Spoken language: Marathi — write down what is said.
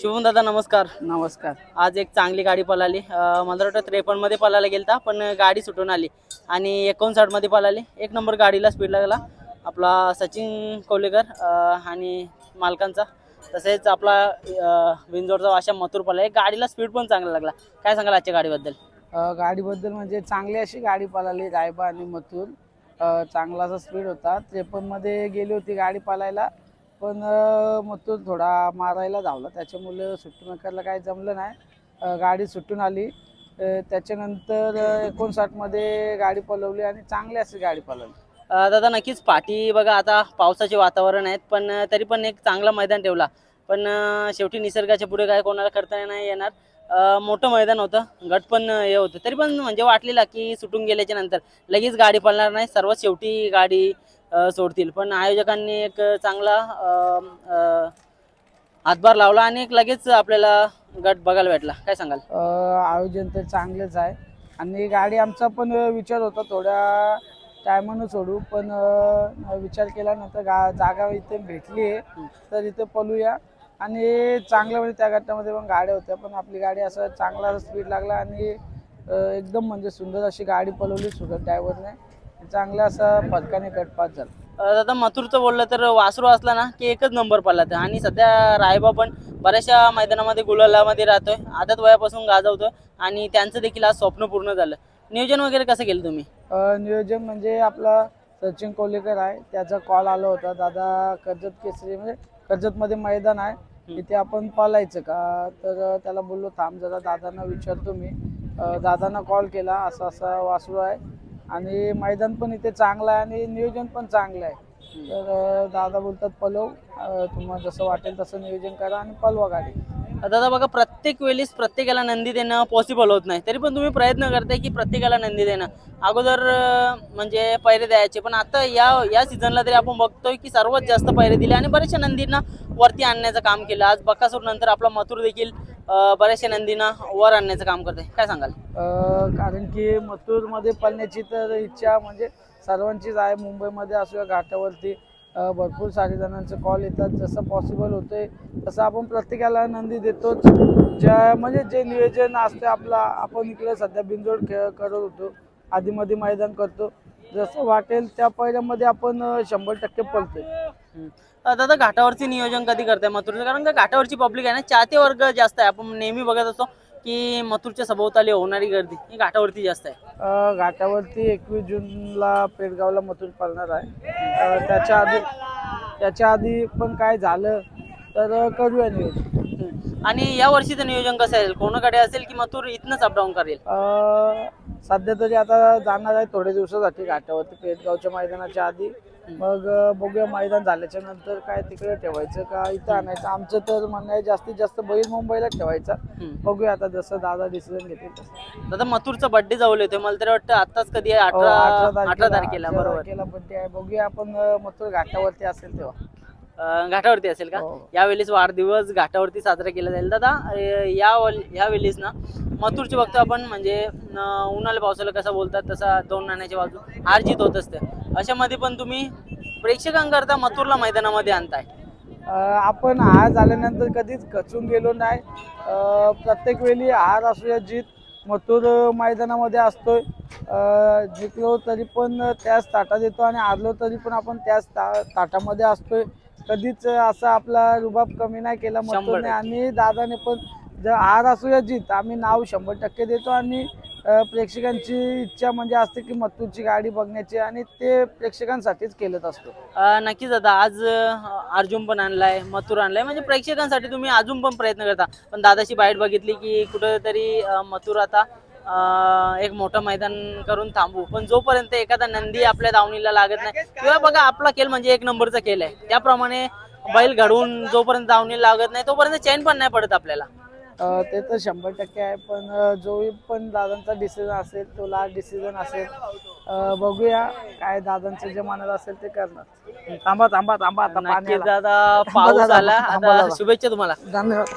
शुभम दादा नमस्कार. नमस्कार. आज एक चांगली गाडी पळाली. अं, मला वाटतं त्रेपन्नमध्ये पळायला गेलता पण गाडी सुटून आली. आणि एकोणसाठमध्ये पळाली. एक नंबर गाडीला स्पीड लागला. आपला सचिन कोलेकर अं, आणि मालकांचा. तसेच आपला अं, विंजोरचा वाशा मथुर पळाला. गाडीला स्पीड पण चांगला लागला. काय सांगाल आजच्या गाडीबद्दल? अ, गाडीबद्दल म्हणजे चांगली अशी गाडी पळाली रायबा आणि मथुर. अ, चांगला असा स्पीड होता. त्रेपन्नमध्ये गेली होती गाडी पळायला. पण मग तो थोडा मारायला धावला. त्याच्यामुळे सुट्टी मेकरला काही जमलं नाही. अ, गाडी सुटून आली. अ, त्याच्यानंतर एकोणसाठमध्ये गाडी पलवली आणि चांगली अशी गाडी पलवली. अं, दादा नक्कीच पाठी बघा आता पावसाचे वातावरण आहेत पण अं, तरी पण एक चांगला मैदान ठेवला. पण अं, शेवटी निसर्गाच्या पुढे काय कोणाला करता नाही येणार. अं, मोठं मैदान होतं. गट पण अं, हे होतं. तरी पण म्हणजे वाटलेला की सुटून गेल्याच्यानंतर लगेच गाडी पळणार नाही. सर्वात शेवटी गाडी सोडतील. पण आयोजकांनी एक चांगला हातभार लावला आणि एक लगेच आपल्याला गट बघायला भेटला. काय सांगाल? आयोजन तर चांगलंच आहे. आणि गाडी आमचा पण विचार होता थोड्या टायमानं सोडू पण विचार केल्यानंतर गा जागा इथे भेटली आहे. तर इथे पळूया. आणि चांगलं म्हणजे त्या गटामध्ये पण गाड्या होत्या पण आपली गाडी असं चांगला स्पीड लागला आणि एकदम म्हणजे सुंदर अशी गाडी पळवली सुरत ड्रायव्हरने चांगला असा फरकाने गटपात झाला. दादा मथुरचं बोललं तर वासरू असला ना की एकच नंबर पडला तर. आणि सध्या रायबा पण बऱ्याचशा मैदानामध्ये गुलालामध्ये राहतोय. आदत वयापासून गाजवतोय. आणि त्यांचं देखील आज स्वप्न पूर्ण झालं. नियोजन वगैरे कसं केलं तुम्ही? अ, नियोजन म्हणजे आपला सचिन कोलेकर आहे. त्याचा कॉल आला होता. दादा कर्जत केसरी म्हणजे कर्जतमध्ये मैदान आहे. तिथे आपण पालायचं का? तर त्याला बोललो थांब जरा दादांना विचारतो मी. अ, दादांना कॉल केला. असं असं वासरू आहे. आणि मैदान पण इथे चांगलं आहे आणि नियोजन पण चांगलं आहे. तर दादा बोलतात पलव. तुम्हाला जसं वाटेल तसं नियोजन करा आणि पलवा गाडी. दादा बघा प्रत्येक वेळेस प्रत्येकाला नंदी देणं पॉसिबल होत नाही. तरी पण तुम्ही प्रयत्न करताय की प्रत्येकाला नंदी देणं. अगोदर म्हणजे पैरे द्यायचे पण आता या या सीझनला तरी आपण बघतोय की सर्वात जास्त पैरे दिले आणि बऱ्याचशा नंदींना वरती आणण्याचं काम केलं. आज बकासूर नंतर आपला मथुर देखील बऱ्याचशा नंदींना वर आणण्याचं काम करते. काय सांगाल? कारण की मथुरमध्ये पळण्याची तर इच्छा म्हणजे सर्वांचीच आहे. मुंबईमध्ये असू या घाटावरती भरपूर सारे जणांचे कॉल येतात. जसं पॉसिबल होते तसं आपण प्रत्येकाला नंदी देतोच. ज्या म्हणजे जे नियोजन असते आपला आपण इकडे सध्या बिंदोड खेळ करत होतो. आधीमध्ये मैदान करतो. जसं वाटेल त्या पहिल्यामध्ये आपण शंभर टक्के पळतोय. दादा घाटावरची नियोजन कधी करताय मथुरचं? कारण का घाटावरची पब्लिक आहे ना चाहते वर्ग जास्त आहे. आपण नेहमी बघत असतो की मथुरच्या सभोवताली होणारी गर्दी ही घाटावरती जास्त आहे. अ, घाटावरती एकवीस जूनला पेडगावला मथुर पळणार आहे. अ, त्याच्या आधी त्याच्या आधी पण काय झालं तर करूया नियोजन. आणि या वर्षीचं नियोजन कसं असेल? कोणाकडे असेल की मथुर इथनंच अपडाऊन करेल? अ, सध्या तरी आता जाणार आहे थोडे दिवसासाठी घाटावरती पेडगावच्या मैदानाच्या आधी. मग अ, बघूया मैदान झाल्याच्यानंतर काय तिकडे ठेवायचं का इथं आणायचं. आमचं तर म्हणणं आहे जास्तीत जास्त बैल मुंबईला ठेवायचा. हम्म. बघूया आता जसं दादा डिसिजन घेतील तसं. दादा मथुरचा बर्थडे जवळ येतोय. मला तरी वाटतं आताच कधी आहे? हो, अठरा अठरा तारखेला. बरोबर. बड्डे आहे. बघूया आपण अ, मथुर घाटावरती असेल तेव्हा. अं, घाटावरती असेल का? हो. यावेळेस वाढदिवस घाटावरती साजरा केला जाईल. दादा अं, या वल- या वेळेस ना मथुरची बघतो आपण म्हणजे अं, उन्हाळ्या पावसाला कसं बोलतात तसा दोन नाण्याच्या बाजू हार जीत होत असते. अशामध्ये पण तुम्ही प्रेक्षकांकरता मथुरला मैदानामध्ये आणताय. अ, आपण हार झाल्यानंतर कधीच खचून गेलो नाही. अ, प्रत्येक वेळी हार असू या जीत मथुर मैदानामध्ये असतोय. अ, जिंकलो तरी पण त्याच ताटात येतो आणि हारलो तरी पण आपण त्याच ता ताटामध्ये असतोय. कधीच असा आपला रुबाब कमी नाही केला टक्के. आणि दादाने पण जर हार असू या जीत आम्ही नाव शंभर टक्के देतो. आणि प्रेक्षकांची इच्छा म्हणजे असते की मथुरची गाडी बघण्याची आणि ते प्रेक्षकांसाठीच केलत असतो. नक्कीच दादा आज अर्जुन पण आणलाय मथुर आणलाय. म्हणजे प्रेक्षकांसाठी तुम्ही अजून पण प्रयत्न करता. पण दादाची बाईट बघितली की कुठेतरी मथुर आता एक मोठं मैदान करून थांबू. पण जोपर्यंत एखादा नंदी आपल्या दावणीला लागत नाही किंवा बघा आपला खेळ म्हणजे एक नंबरचा खेळ आहे. त्याप्रमाणे बैल घडवून जोपर्यंत दावणीला लागत नाही तोपर्यंत चैन पण नाही पडत आपल्याला. ते तर शंभर टक्के आहे पण जो पण दादांचा डिसिजन असेल तो लास्ट डिसिजन असेल. बघूया काय दादांचं जे मनात असेल ते करणार. थांबा थांबा थांबा. दादा पाऊस आला. दादा. शुभेच्छा तुम्हाला. धन्यवाद